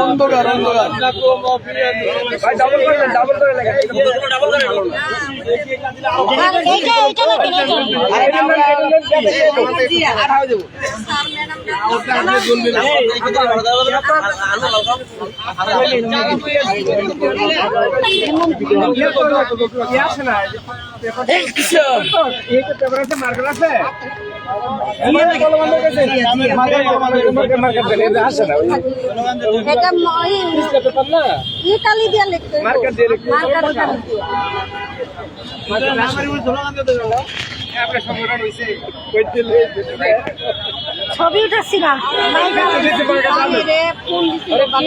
অন্ধকার অন্ধকার ভাই ডাবল করে দেন, ডাবল করে লেখা এইটা এইটা না এটা ইতালি দিয়ে লিখতে মার্কার দিয়ে লিখতে ছবি উঠাচ্ছি না। আমি রে ফোন দিছিল ফোন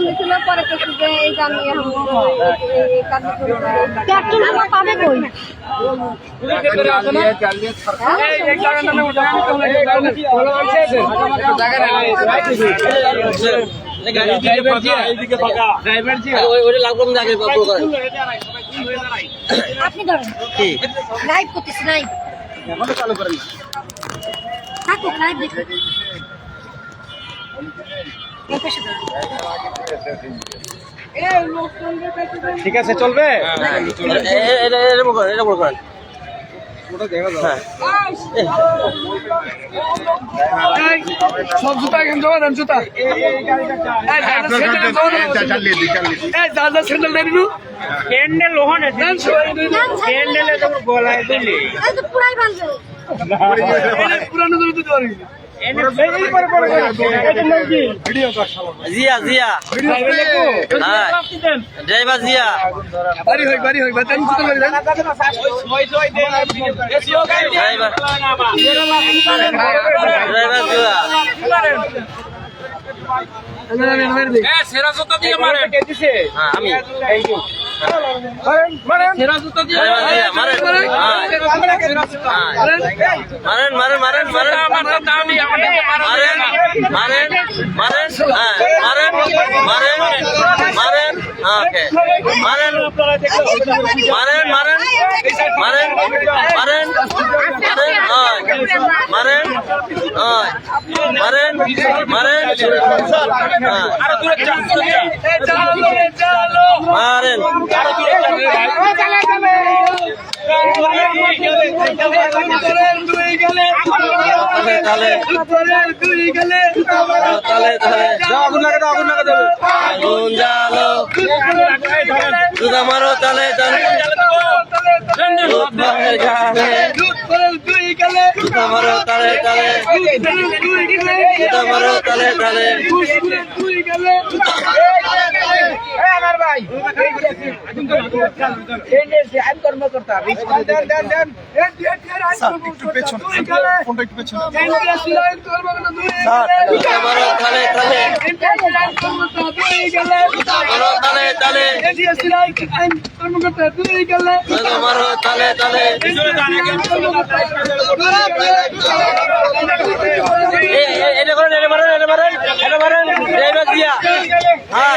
দিছিল পরে কিছু যে এই জানি পেট্রোল পাবে কই আপনি ধরেন লাইভ করতেছি লাইভ থাকুক লাইভ দেখুন এই পাশে ধরেন। ঠিক আছে চলবে সব জুতা এখানে জমা দেন জুতা। স্যান্ডেল দেন। নু ওখানে দেন সবাই দেন। ক্যান্ডেলে তো গলায় দিলে। পুরানো জমি দিতে পারি জিয়া জিয়া। হ্যাঁ। ড্রাইভার জিয়া। বাড়ি হই বাড়ি হই বাড়ি জুতা বাড়ি দেন ড্রাইভার। ড্রাইভার জিয়া। সেরা দিয়ে মারেন। হ্যাঁ আমি। মারেন হ্যাঁ মারেন মারেন মারেন মারেন মারেন মারেন মারেন হ্যাঁ মারেন মারেন হ্যাঁ, ওকে মারেন মারেন মারেন মারেন মারেন মারেন হয় মারেন। মারেন। মারেন। মারেন। তাহলে তাহলে তাহলে আগুন লাগা দাও আগুন লাগা আগুন জ্বালো। জুতা মারো তালে। তালে তালে তালে উত্তরের দুই গেলে তালে তালে উত্তরের দুই গেলে আমার ভাই একটু পেছন ফোনটা একটু পেছন জুতা মারো তালে তালে জুতা মারো তালে তালে জুতা মারো তালে তালে এ- এ- এটা করেন এটা মারেন এটা মারেন এটা মারেন ড্রাইভার দিয়া হ্যাঁ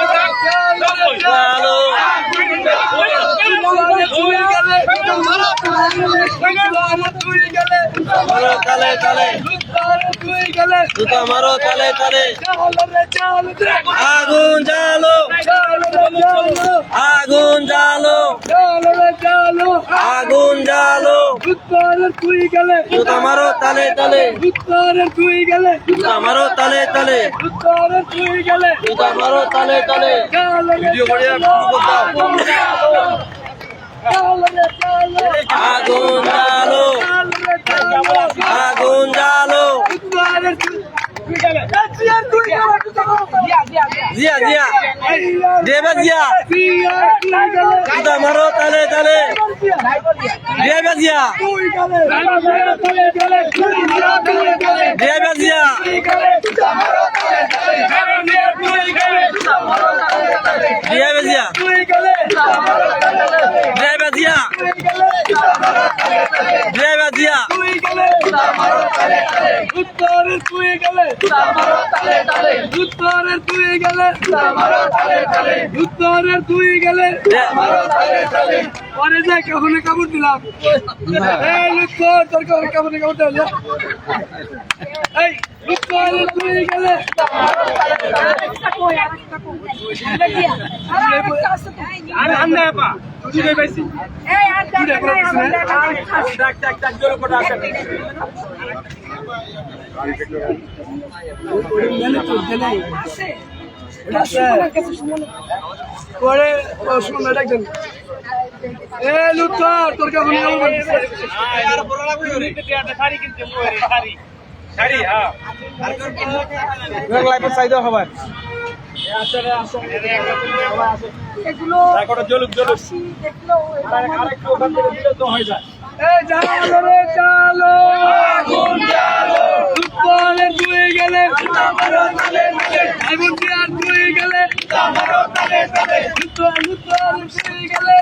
মারো তালে তালে আগুন জ্বালো। আগুন জ্বালো আগুন জ্বালো তুই গেলে মারো তালে তালে তুই গেলে মারো তালে তালে তুই গেলে মারো তালে তালে আগুন জালো আগুন জালো জিয়া জিয়া দেবা জিয়া কুদা মারো তালে তালে দেবা জিয়া দেবা জিয়া দেবা জিয়া জিয়া ড্রাইভার জিয়া উত্তরের তুই গেলে উত্তরের তুই গেলে উত্তরের তুই গেলে পরে যা কখনো কাপড় দিলাম এই উত্তর তোর কখনো কাপড় কাপড় দিলাম এই উত্তরের তুই তুই বেশি ডাক ডাক ডাক জোরে করে আসেন। পরে এ তোর কাপড়ে শাড়ি কিনতে শাড়ি শাড়ি হ্যাঁ লাইফের চাহিদা হবার। এগুলো হয়ে তুই গেলে দিয়ে গেলে গেলে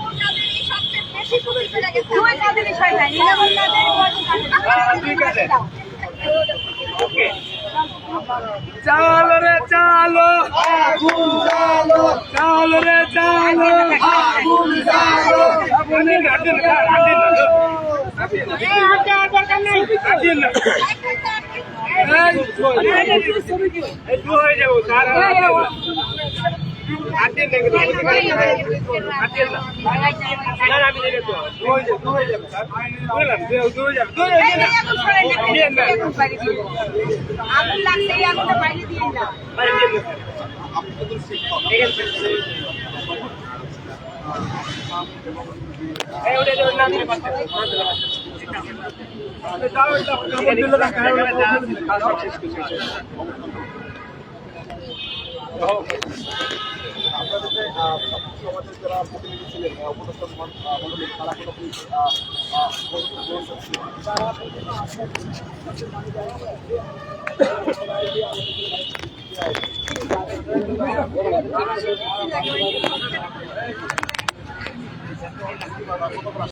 চালো রে চালো চালো রে চালো ঘাটেন ঘাটেন হয়ে যাব আগুন লাগছে এই আগুনটা বাইরে দিয়ে না বাইরে আমাদের যারা প্রতিনিধি ছিলেন উপদেষ্টা মন্ডলী তারা কোনো তারা